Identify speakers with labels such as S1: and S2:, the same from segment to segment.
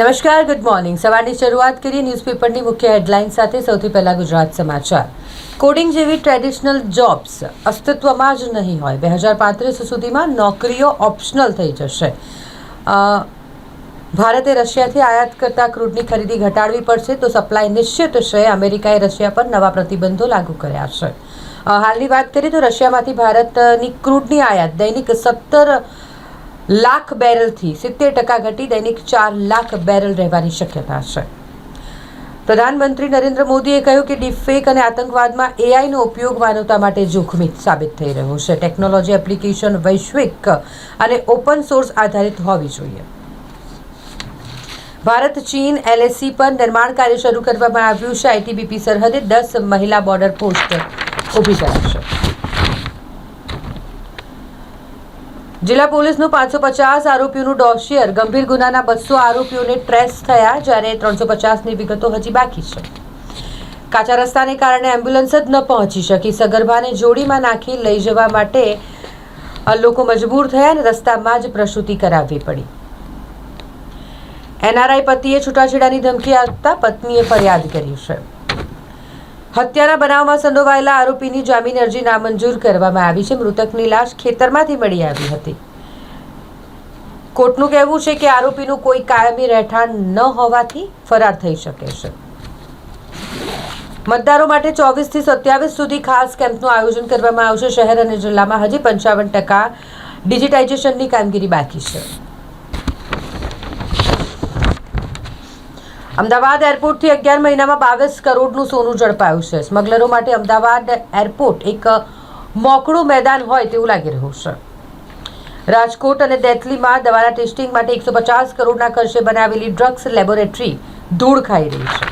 S1: નમસ્કાર good morning સવારની શરૂઆત કરીએ ન્યૂઝપેપરની મુખ્ય હેડલાઇન સાથે. સૌથી પહેલાં ગુજરાત સમાચાર. કોડિંગ જેવી ટ્રેડિશનલ જોબ્સ અસ્તિત્વમાં જ નહીં હોય. બે હજાર પાંત્રીસ સુધીમાં નોકરીઓ ઓપ્શનલ થઈ જશે. ભારતે રશિયાથી આયાત કરતા ક્રૂડની ખરીદી ઘટાડવી પડશે તો સપ્લાય નિશ્ચિત છે. અમેરિકાએ રશિયા પર નવા પ્રતિબંધો લાગુ કર્યા છે. હાલની વાત કરીએ તો રશિયામાંથી ભારતની ક્રૂડની આયાત દૈનિક સત્તર લાખ બેરલથી સિત્તેર ટકા ઘટી દૈનિક ચાર લાખ બેરલ રહેવાની શક્યતા છે. પ્રધાનમંત્રી નરેન્દ્ર મોદીએ કહ્યું કે ડીપફેક અને આતંકવાદમાં એઆઈનો ઉપયોગ માનવતા માટે જોખમી સાબિત થઈ રહ્યો છે. ટેકનોલોજી એપ્લિકેશન વૈશ્વિક અને ઓપન સોર્સ આધારિત હોવી જોઈએ. ભારત, ચીન, એલએસસી પર નિર્માણ કાર્ય શરૂ કરવામાં આવ્યું છે. આઈટીબીપી સરહદે દસ મહિલા બોર્ડર પોસ્ટ ઊભી કરાશે. જિલ્લા પોલીસનું પાંચસો પચાસ આરોપીઓનું ડોશિયર. ગંભીર ગુનાના બસો આરોપીઓને ટ્રેસ થયા, જ્યારે ત્રણસો પચાસની વિગતો હજી બાકી છે. કાચા રસ્તાને કારણે એમ્બ્યુલન્સ જ ન પહોંચી શકી. સગર્ભાને જોડીમાં નાખી લઈ જવા માટે લોકો મજબૂર થયા અને રસ્તામાં જ પ્રસૂતિ કરાવવી પડી. એનઆરઆઈ પતિએ છૂટાછેડાની ધમકી આપતા પત્નીએ ફરિયાદ કરી છે. હત્યાના બનાવમાં સંડોવાયેલા આરોપીની જામીન અરજી નામંજૂર કરવામાં આવી છે. મૃતકની લાશ ખેતરમાંથી મળી આવી હતી. કોર્ટનું કહેવું છે કે આરોપીનું કોઈ કાયમી રહેઠાણ ન હોવાથી ફરાર થઈ શકે છે. મતદારો માટે ચોવીસથી સત્યાવીસ સુધી ખાસ કેમ્પનું આયોજન કરવામાં આવશે. શહેર અને જિલ્લામાં હજી પંચાવન ટકા ડિજિટાઇઝેશનની કામગીરી બાકી છે. અમદાવાદ એરપોર્ટથી અગિયાર મહિનામાં બાવીસ કરોડનું સોનું ઝડપાયું છે. સ્મગલરો માટે અમદાવાદ એરપોર્ટ એક મોકળું મેદાન હોય તેવું લાગી રહ્યું છે. રાજકોટ અને દેથલીમાં દવાના ટેસ્ટિંગ માટે એકસો પચાસ કરોડના ખર્ચે બનાવેલી ડ્રગ્સ લેબોરેટરી ધૂળ ખાઈ રહી છે.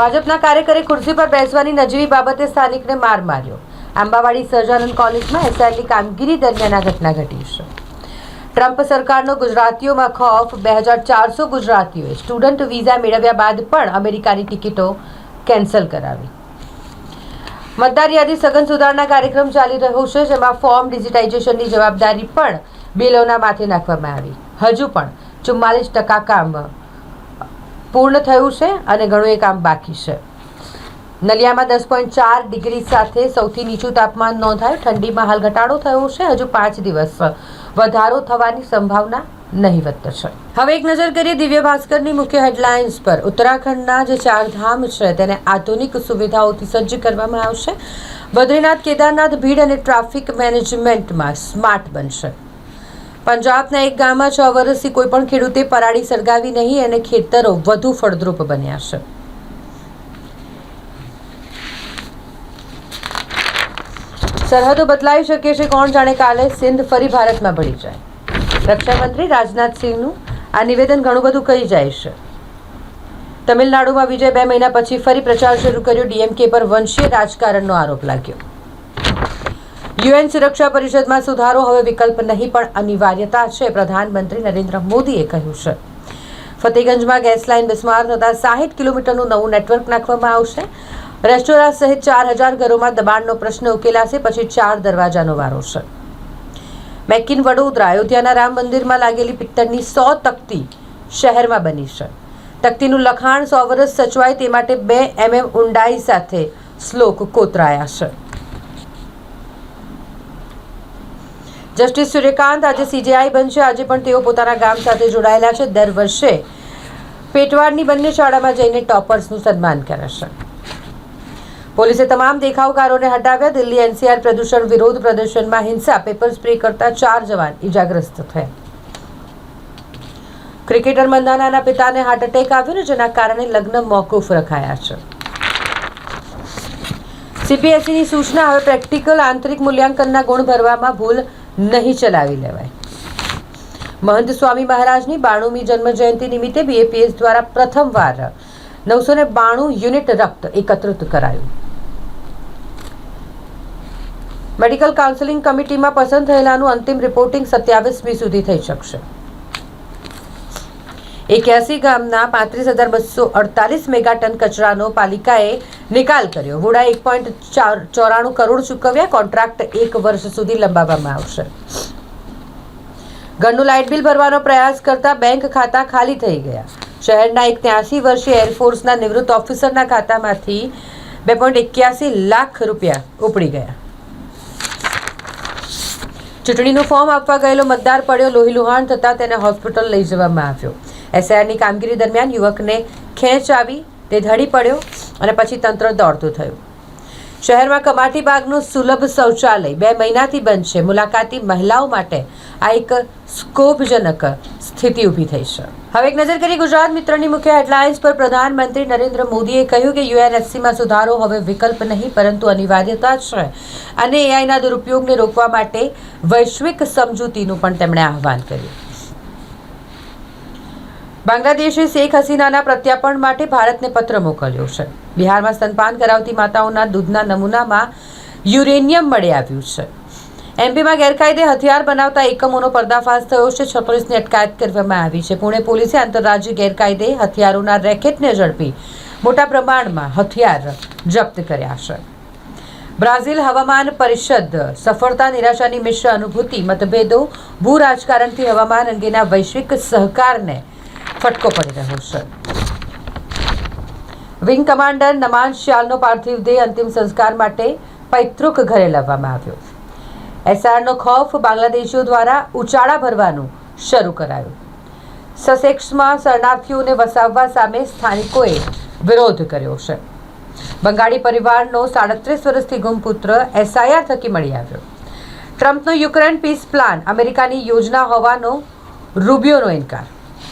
S1: ભાજપના કાર્યકરે ખુરશી પર બેસવાની નજીવી બાબતે સ્થાનિકને માર માર્યો. આંબાવાડી સહજાનંદ કોલેજમાં એસઆઈની કામગીરી દરમિયાન આ ઘટના ઘટી છે. ટ્રમ્પ સરકારનો ગુજરાતીઓમાં ખોફ, બે હજાર ચારસો ગુજરાતીઓએ સ્ટુડન્ટ વિઝા મેળવ્યા બાદ પણ અમેરિકાની ટિકિટો કેન્સલ કરાવી. મતદાર યાદી સઘન સુધારણા કાર્યક્રમ ચાલી રહ્યો છે, જેમાં ફોર્મ ડિજિટાઇઝેશનની જવાબદારી પણ બિલોના માથે નાખવામાં આવી. હજુ પણ ચુમ્માલીસ ટકા કામ પૂર્ણ થયું છે અને ઘણું એ કામ બાકી છે. નલિયામાં દસ પોઈન્ટ ચાર ડિગ્રી સાથે સૌથી નીચું તાપમાન નોંધાયું. ઠંડીમાં હાલ ઘટાડો થયો છે. હજુ પાંચ દિવસ વધારો થવાની સંભાવના નહીવત છે. હવે એક નજર કરીએ દિવ્ય ભાસ્કરની મુખ્ય હેડલાઇન્સ પર. ઉત્તરાખંડના જે ચાર ધામ છે, તેને આધુનિક સુવિધાઓથી સજ્જ કરવામાં આવશે. બદ્રીનાથ, કેદારનાથ ભીડ અને ટ્રાફિક મેનેજમેન્ટમાં સ્માર્ટ બનશે. પંજાબના એક ગામમાં છ વર્ષથી કોઈ પણ ખેડૂતે પરાળી સળગાવી નહીં અને ખેતરો વધુ ફળદ્રુપ બન્યા છે. સરહદો બદલાઈ શકે છે કોણ જાણે કાલે સિંધ ફરી ભારતમાં ભળી જાય. રક્ષામંત્રી રાજનાથસિંહનું આ નિવેદન ઘણું બધું કહી જાય છે. તમિલનાડુમાં વિજય બે મહિના પછી ફરી પ્રચાર શરૂ કર્યો. ડીએમકે પર વંશીય રાજકારણનો આરોપ લાગ્યો. યુએન સુરક્ષા પરિષદમાં સુધારો હવે વિકલ્પ નહીં, પણ અનિવાર્યતા છે, પ્રધાનમંત્રી નરેન્દ્ર મોદીએ કહ્યું છે. ફતેગંજમાં ગેસ લાઇન બિસ્માર થતાં સાહીઠ કિલોમીટરનું નવું નેટવર્ક નાખવામાં આવશે. રેસ્ટોરાં સહિત ચાર હજાર ઘરોમાં દબાણનો પ્રશ્ન ઉકેલાશે, પછી ચાર દરવાજાનો વારો છે. મેકિન વડોદરા, અયોધ્યાના રામ મંદિરમાં લાગેલી પિત્તળની સો તકતી શહેરમાં બની છે. તકતીનું લખાણ સો વર્ષ સચવાય તે માટે બે એમએમ ઊંડાઈ સાથે શ્લોક કોતરાયા છે. જસ્ટિસ સૂર્યકાંત આજે સીજેઆઈ બનશે. આજે પણ તેઓ પોતાના ગામ સાથે જોડાયેલા છે. દર વર્ષે પેટવાડની બંને શાળામાં જઈને ટોપર્સનું સન્માન કરે છે. પોલીસે તમામ દેખાવકારોને હટાવ્યા દિલ્હી એનસીઆર પ્રદૂષણ વિરોધ પ્રદર્શનમાં હિંસા, પેપર સ્પ્રે કરતા ચાર જવાન ઇજાગ્રસ્ત થયા. ક્રિકેટર મંદાનાના પિતાને હાર્ટ એટેક આવ્યો જેના કારણે લગ્ન મોકૂફ રખાયા છે. સીપીએસસીની સૂચના, હવે પ્રેક્ટિકલ આંતરિક મૂલ્યાંકનના ગુણ ભરવામાં ભૂલ નહીં ચલાવી લેવાય. મહંત સ્વામી મહારાજની બાણુમી જન્મ જયંતિ નિમિત્તે બીએપીએસ દ્વારા પ્રથમવાર નવસો ને બાણું યુનિટ રક્ત એકત્રિત કરાયું. મેડિકલ કાઉન્સેલિંગ કમિટીમાં પસંદ થયેલાનું અંતિમ રિપોર્ટિંગ સત્યાવીસમી સુધી થઈ શકશે. એક્યાસી ગામના પાંત્રીસ હજાર બસો અડતાલીસ મેગા ટન કચરાનો પાલિકાએ નિકાલ કર્યો. વુડા એક પોઈન્ટ ચોરાણું કરોડ ચૂકવ્યા. કોન્ટ્રાક્ટ એક વર્ષ સુધી લંબાવવામાં આવશે. ઘરનું લાઇટ બિલ ભરવાનો પ્રયાસ કરતા બેંક ખાતા ખાલી થઈ ગયા. શહેરના એક ત્યાસી વર્ષીય એરફોર્સના નિવૃત્ત ઓફિસરના ખાતામાંથી બે પોઈન્ટ એક્યાસી લાખ રૂપિયા ઉપડી ગયા. ચૂંટણીનું ફોર્મ આપવા ગયેલો મતદાર પડ્યો લોહીલુહાણ થતાં તેને હોસ્પિટલ લઈ જવામાં આવ્યો. એસઆઈઆરની કામગીરી દરમિયાન યુવકને ખેંચ આવી તે ધડી પડ્યો અને પછી તંત્ર દોડતું થયું. શહેરમાં કમાટી બાગનું સુલભ શૌચાલય બે મહિનાથી બંધ છે. મુલાકાતી મહિલાઓ માટે આ એક સ્કોપજનક સ્થિતિ ઊભી થઈ છે. હવે એક નજર કરી ગુજરાત મિત્રની મુખ્ય હેડલાઇન્સ પર પ્રધાનમંત્રી નરેન્દ્ર મોદીએ કહ્યું કે યુએનએસસીમાં સુધારો હવે વિકલ્પ નહીં, પરંતુ અનિવાર્યતા છે અને એઆઈના દુરુપયોગને રોકવા માટે વૈશ્વિક સમજૂતીનું પણ તેમણે આહવાન કર્યું. બાંગ્લાદેશે શેખ હસીનાના પ્રત્યાર્પણ માટે ભારતને પત્ર મોકલ્યો છે. બિહારમાં સ્તનપાન કરાવતી માતાઓના દૂધના નમૂનામાં યુરેનિયમ મળી આવ્યું છે. એમપીમાં ગેરકાયદે હથિયાર બનાવતા એકમોનો પર્દાફાશ થયો છે. છત્રીસની અટકાયત કરવામાં આવી છે. પુણે પોલીસે આંતરરાજ્ય ગેરકાયદે હથિયારોના રેકેટને ઝડપી મોટા પ્રમાણમાં હથિયાર જપ્ત કર્યા છે. બ્રાઝિલ હવામાન પરિષદ સફળતા નિરાશાની મિશ્ર અનુભૂતિ, મતભેદો, ભૂ રાજકારણથી હવામાન અંગેના વૈશ્વિક સહકારને ફટકો પડી રહ્યો છે. વિંગ કમાન્ડર નમાન શ્યાલનો પાર્થિવ દેહ અંતિમ સંસ્કાર માટે પૈતૃક ઘરે લાવવામાં આવ્યો. એસઆરનો ખોફ બાંગ્લાદેશીઓ દ્વારા ઉચાળા ભરવાનું શરૂ કરાયું. સસેક્સમાં શરણાર્થીઓને વસાવવા સામે સ્થાનિકોએ વિરોધ કર્યો છે. બંગાળી પરિવારનો સાડત્રીસ વર્ષથી ગુમ પુત્ર એસઆઈઆર થકી મળી આવ્યો. ટ્રમ્પનો યુક્રેન પીસ પ્લાન અમેરિકાની યોજના હોવાનો રૂબિયોનો ઇનકાર.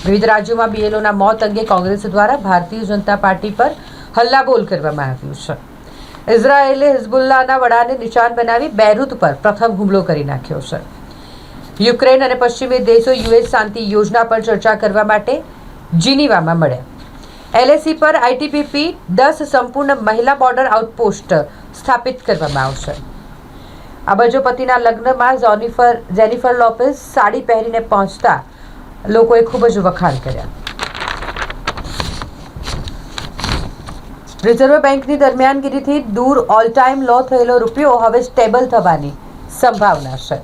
S1: વિવિધ રાજ્યોમાં બીએલઓના મોત અંગે કોંગ્રેસ દ્વારા ભારતીય જનતા પાર્ટી પર હલ્લાબોલ કરવામાં આવ્યું છે. ઇઝરાયેલે હિઝબુલ્લાના વડાને નિશાન બનાવી બેરૂત પર પ્રથમ હુમલો કરી નાખ્યો છે. યુક્રેન અને પશ્ચિમી દેશો યુએસ શાંતિ યોજના પર ચર્ચા કરવા માટે જીનીવામાં મળ્યા. એલએસી પર આઈટીપીપી દસ સંપૂર્ણ મહિલા બોર્ડર આઉટપોસ્ટ સ્થાપિત કરવામાં આવશે. અબજોપતિના લગ્નમાં જોનિફર જેનિફર લોપેઝ સાડી પહેરીને પહોંચતા લોકોએ ખૂબ જ વખાણ કર્યા. રિઝર્વ બેંકની દરમિયાનગીરીથી દૂર ઓલ ટાઈમ લો થયેલો રૂપિયો હવે સ્ટેબલ થવાની સંભાવના છે.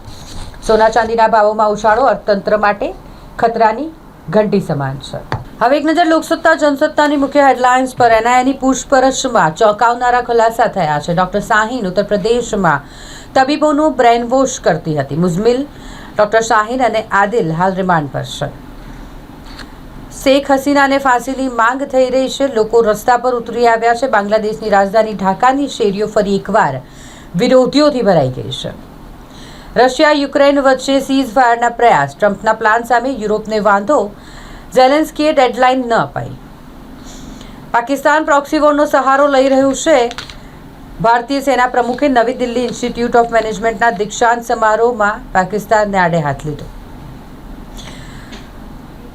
S1: સોના ચાંદીના ભાવોમાં ઉછાળો અર્થતંત્ર માટે ખતરાની ઘંટી સમાન છે. હવે એક નજર લોકસત્તા, જનસત્તાની મુખ્ય હેડલાઇન્સ પર એનઆઈએની પૂછપરછમાં ચોંકાવનારા ખુલાસા થયા છે. ડોક્ટર શાહીન ઉત્તર તબીબોનું બ્રેન કરતી હતી. મુઝમિલ, ડોક્ટર શાહીન અને આદિલ હાલ રિમાન્ડ પર છે. શેખ હસીનાને ફાંસીની માંગ થઈ રહી છે. લોકો રસ્તા પર ઉતરી આવ્યા છે. બાંગ્લાદેશની રાજધાની ઢાકાની શેરીઓ ફરી એકવાર વિરોધીઓથી ભરાઈ ગઈ છે. રશિયા, યુક્રેન વચ્ચે સીઝ ફાયરના પ્રયાસ. ટ્રમ્પના પ્લાન સામે યુરોપને વાંધો ઝેલેન્સ્કીએ ડેડલાઇન ન અપાઈ. પાકિસ્તાન પ્રોક્સીવોરનો સહારો લઈ રહ્યું છે. ભારતીય સેના પ્રમુખે નવી દિલ્હી ઇન્સ્ટિટ્યૂટ ઓફ મેનેજમેન્ટના દીક્ષાંત સમારોહમાં પાકિસ્તાનને આડે હાથ લીધો.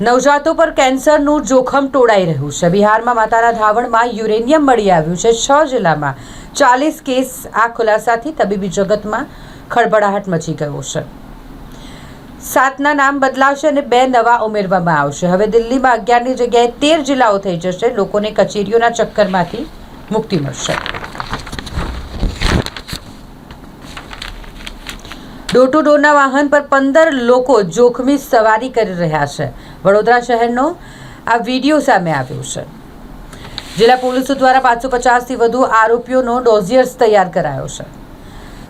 S1: નવજાતો પર કેન્સરનું જોખમ ટોળાઈ રહ્યું છે. બિહારમાં માતાના ધાવણમાં યુરેનિયમ મળી આવ્યું છે. છ જિલ્લામાં ચાલીસ કેસ આ ખુલાસાથી તબીબી જગતમાં ખળભળાહટ મચી ગયો છે. સાતના નામ બદલાશે અને બે નવા ઉમેરવામાં આવશે. હવે દિલ્હીમાં અગિયારની જગ્યાએ તેર જિલ્લાઓ થઈ જશે. લોકોને કચેરીઓના ચક્કરમાંથી મુક્તિ મળશે. ડોર ટુ ડોરના વાહન પર પંદર લોકો જોખમી સવારી કરી રહ્યા છે. વડોદરા શહેરનો આ વીડિયો સામે આવ્યો છે. જિલ્લા પોલીસો દ્વારા પાંચસો પચાસથી વધુ આરોપીઓનો ડોઝિયર્સ તૈયાર કરાયો છે.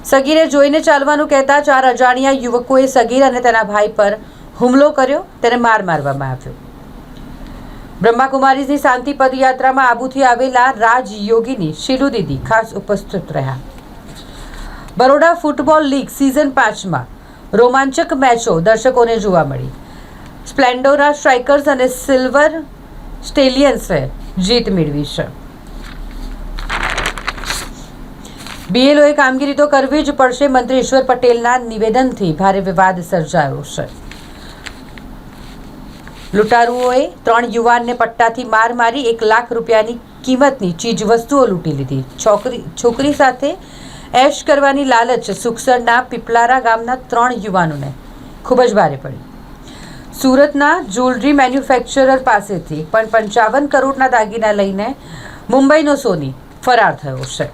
S1: સગીરે જોઈને ચાલવાનું કહેતા ચાર અજાણ્યા યુવકોએ સગીર અને તેના ભાઈ પર હુમલો કર્યો, તેને માર મારવામાં આવ્યો. બ્રહ્માકુમારીની શાંતિ પદયાત્રામાં આબુથી આવેલા રાજ યોગીની શીલુ દીદી ખાસ ઉપસ્થિત રહ્યા. બરોડા ફૂટબોલ લીગ સિઝન પાંચમાં રોમાંચક મેચો દર્શકોને જોવા મળી. સ્પ્લેન્ડોરા સ્ટ્રાઇકર્સ અને સિલ્વર સ્ટેલિયન્સે જીત મેળવી છે. બીએલઓએ કામગીરી તો કરવી જ પડશે, મંત્રી ઈશ્વર પટેલના નિવેદનથી ભારે વિવાદ સર્જાયો છે. લૂંટારુઓએ ત્રણ યુવાનને પટ્ટાથી માર મારી એક લાખ રૂપિયાની કિંમતની ચીજ વસ્તુઓ લૂંટી લીધી. છોકરી છોકરી સાથે એશ કરવાની લાલચ સુખસરના પીપલારા ગામના ત્રણ યુવાનોને ખૂબ જ ભારે પડી. સુરતના જ્વેલરી મેન્યુફેક્ચરર પાસેથી પણ પંચાવન કરોડના દાગીના લઈને મુંબઈનો સોની ફરાર થયો છે.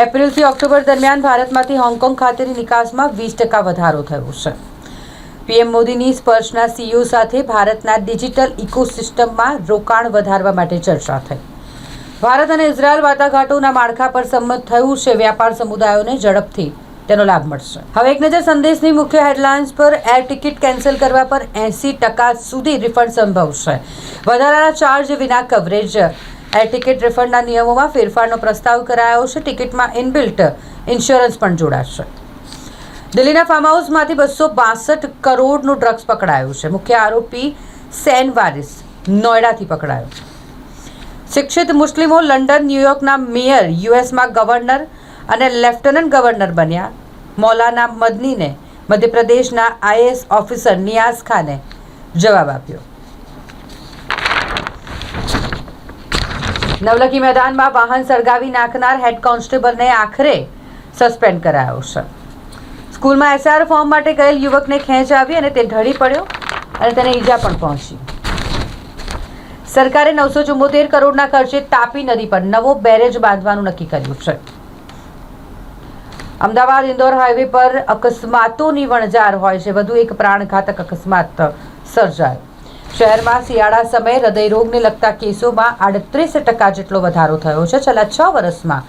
S1: એપ્રિલથી ઓક્ટોબર દરમિયાન ભારતમાંથી હોંગકોંગ ખાતેની નિકાસમાં વીસ ટકા વધારો થયો છે. પીએમ મોદીની સ્પર્શના સીઈઓ સાથે ભારતના ડિજિટલ ઇકોસિસ્ટમમાં રોકાણ વધારવા માટે ચર્ચા થઈ. ભારત અને ઇઝરાયલ વાટાઘાટોના માળખા પર સંમત થયું છે. વ્યાપાર સમુદાયોને ઝડપથી તેનો લાભ મળશે. હવે એક નજર સંદેશની મુખ્ય હેડલાઇન્સ પર એર ટિકિટ કેન્સલ કરવા પર એંસી ટકા સુધી રિફંડ સંભવ છે. વધારાના ચાર્જ વિના કવરેજ એર ટિકિટ રિફંડના નિયમોમાં ફેરફારનો પ્રસ્તાવ કરાયો છે. ટિકિટમાં ઇનબિલ્ટ ઇન્સ્યોરન્સ પણ જોડાશે. દિલ્હીના ફાર્મ હાઉસમાંથી બસો બાસઠ કરોડનું ડ્રગ્સ પકડાયું છે. મુખ્ય આરોપી સેન વારિસ નોઈડાથી પકડાયો શિક્ષિત મુસ્લિમો લંડન, ન્યૂયોર્કના મેયર, યુએસમાં ગવર્નર અને લેફ્ટનન્ટ ગવર્નર બન્યા. મૌલાના મદનીને મધ્યપ્રદેશના આઈએએસ ઓફિસર નિયાઝ ખાને જવાબ આપ્યો. નવલખી મેદાનમાં વાહન સળગાવી નાખનાર હેડ કોન્સ્ટેબલને આખરે સસ્પેન્ડ કરાયો છે. સ્કૂલમાં એસઆર ફોર્મ માટે ગયેલ યુવકને ખેંચ આવી અને તે ઢળી પડ્યો અને તેને ઈજા પણ પહોંચી. સરકારે નવસો ચુમ્મોતેર કરોડના ખર્ચે તાપી નદી પર નવો બેરેજ બાંધવાનું નક્કી કર્યું છે. અમદાવાદ ઇન્દોર હાઈવે પર અકસ્માતોની વણઝાર હોય છે. વધુ એક પ્રાણઘાતક અકસ્માત સર્જાયો. શહેરમાં શિયાળા સમયે હૃદયરોગને લગતા કેસોમાં આડત્રીસ ટકા જેટલો વધારો થયો છે. છેલ્લા છ વર્ષમાં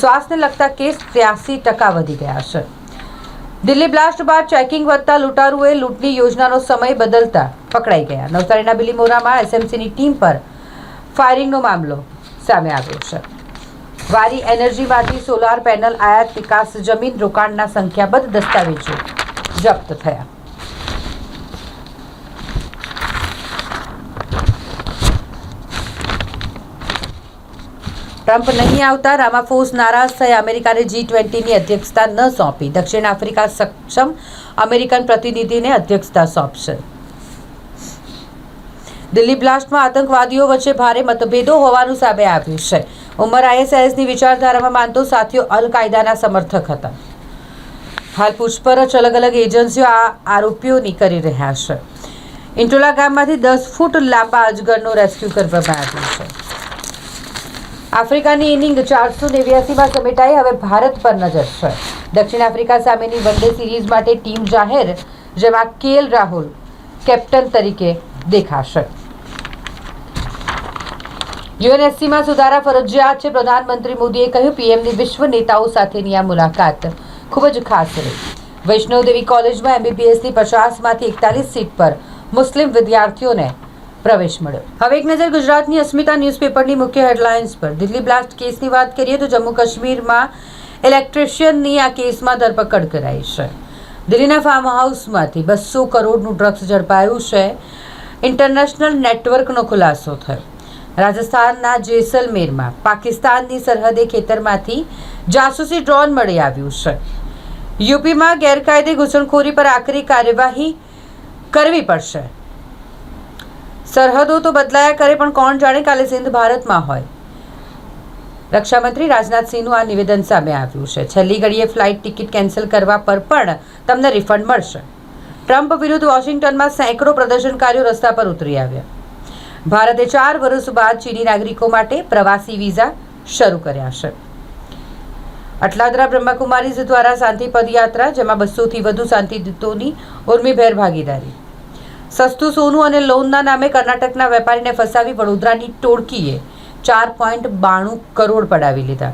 S1: શ્વાસને લગતા કેસ ત્યાસી ટકા વધી ગયા છે. દિલ્હી બ્લાસ્ટ બાદ ચેકિંગ વધતા લૂંટારુએ લૂંટની યોજનાનો સમય બદલતા પકડાઈ ગયા. નવસારીના બિલીમોરામાં એસએમસીની ટીમ પર ફાયરિંગનો મામલો સામે આવ્યો છે. વારી એનર્જીમાંથી સોલાર પેનલ આયાત વિકાસ જમીન રોકાણના સંખ્યાબદ્ધ દસ્તાવેજો જપ્ત થયા. ટ્રમ્પ નહીં આવતા રામાફોસ નારાજ થયા, અમેરિકાને જી ટ્વેન્ટીની અધ્યક્ષતા ન સોંપી. દક્ષિણ આફ્રિકા સક્ષમ અમેરિકન પ્રતિનિધિને અધ્યક્ષતા સોંપશે. દિલ્હી બ્લાસ્ટમાં આતંકવાદીઓ વચ્ચે ભારે મતભેદો હોવાનું સામે આવ્યું છે. ઉમર આઈએસઆઈએસની વિચારધારામાં માનતો સાથીઓ અલ કાયદાના સમર્થક હતા. હાલ પૂછપરછ અલગ અલગ એજન્સીઓ આ આરોપીઓની કરી રહ્યા છે. ઇન્ટોલા ગામમાંથી દસ ફૂટ લાંબા અજગરનો રેસ્ક્યુ કરવામાં આવ્યો છે. આફ્રિકાની ઇનિંગ ચારસો નેવ્યાસીમાં સમેટાઈ. હવે ભારત પર નજર છે. દક્ષિણ આફ્રિકા સામેની વનડે સિરીઝ માટે ટીમ જાહેર, જેમાં કેએલ રાહુલ કેપ્ટન તરીકે દેખાશે. યુએનએસસીમાં સુધારા ફરજિયાત છે. પ્રધાનમંત્રી મોદીએ કહ્યું, પીએમની વિશ્વ નેતાઓ સાથેની આ મુલાકાત ખૂબ જ ખાસ રહી. વૈષ્ણવદેવી કોલેજમાં એમબીબીએસની પચાસમાંથી એકતાલીસ સીટ પર મુસ્લિમ વિદ્યાર્થીઓને પ્રવેશ મળ્યો. હવે એક નજર ગુજરાતની અસ્મિતા ન્યૂઝપેપરની મુખ્ય હેડલાઇન્સ પર. દિલ્હી બ્લાસ્ટ કેસની વાત કરીએ તો જમ્મુ કાશ્મીરમાં ઇલેક્ટ્રિશિયનની આ કેસમાં ધરપકડ કરાઈ છે. દિલ્હીના ફાર્મ હાઉસમાંથી બસો કરોડનું ડ્રગ્સ ઝડપાયું છે. ઇન્ટરનેશનલ નેટવર્કનો ખુલાસો થયો. રાજસ્થાનના જેસલમેરમાં પાકિસ્તાનની સરહદે ખેતરમાંથી જાસૂસી ડ્રોન મળી આવ્યું છે. યુપીમાં ગેરકાયદે ઘૂસણખોરી પર આકરી કાર્યવાહી કરવી પડશે. સરહદો તો બદલાયા કરે પણ કોણ જાણે કાલે સિંધ ભારતમાં હોય. રક્ષામંત્રી રાજનાથસિંહનું આ નિવેદન સામે આવ્યું છે. છેલ્લી ઘડીએ ફ્લાઇટ ટિકિટ કેન્સલ કરવા પર પણ તમને રિફંડ મળશે. ટ્રમ્પ વિરુદ્ધ વોશિંગ્ટનમાં સેંકડો પ્રદર્શનકારીઓ રસ્તા પર ઉતરી આવ્યા. ભારતે ચાર વર્ષ બાદ ચીની નાગરિકો માટે પ્રવાસી વિઝા શરૂ કર્યા છે. અટલાદરા બ્રહ્માકુમારીઝ દ્વારા શાંતિ પદયાત્રા જેમાં બસોથી વધુ શાંતિદૂતોની ઉર્મીભેર ભાગીદારી. સસ્તું સોનું અને લોનના નામે કર્ણાટકના વેપારીને ફસાવી વડોદરાની ટોળકીએ ચાર પોઈન્ટ બાણું કરોડ પડાવી લીધા.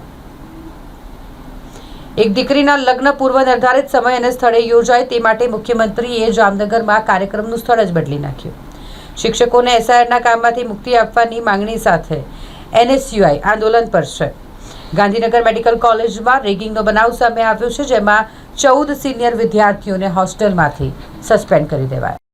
S1: એક દીકરીના લગ્ન પૂર્વ નિર્ધારિત સમય અને સ્થળે યોજાય તે માટે મુખ્યમંત્રીએ જામનગરમાં કાર્યક્રમનું સ્થળ જ બદલી નાખ્યું. શિક્ષકોને એસઆઈઆરના કામમાંથી મુક્તિ આપવાની માંગણી સાથે એનએસયુઆઈ આંદોલન પર છે. ગાંધીનગર મેડિકલ કોલેજમાં રેગિંગનો બનાવ સામે આવ્યો છે, જેમાં ચૌદ સિનિયર વિદ્યાર્થીઓને હોસ્ટેલમાંથી સસ્પેન્ડ કરી દેવાયા.